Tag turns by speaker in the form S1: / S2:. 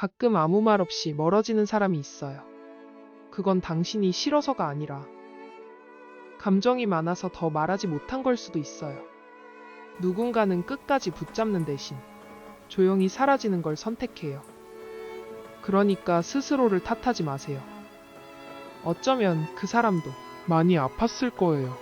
S1: 가끔 아무 말 없이 멀어지는 사람이 있어요. 그건 당신이 싫어서가 아니라 감정이 많아서 더 말하지 못한 걸 수도 있어요. 누군가는 끝까지 붙잡는 대신 조용히 사라지는 걸 선택해요. 그러니까 스스로를 탓하지 마세요. 어쩌면 그 사람도 많이 아팠을 거예요.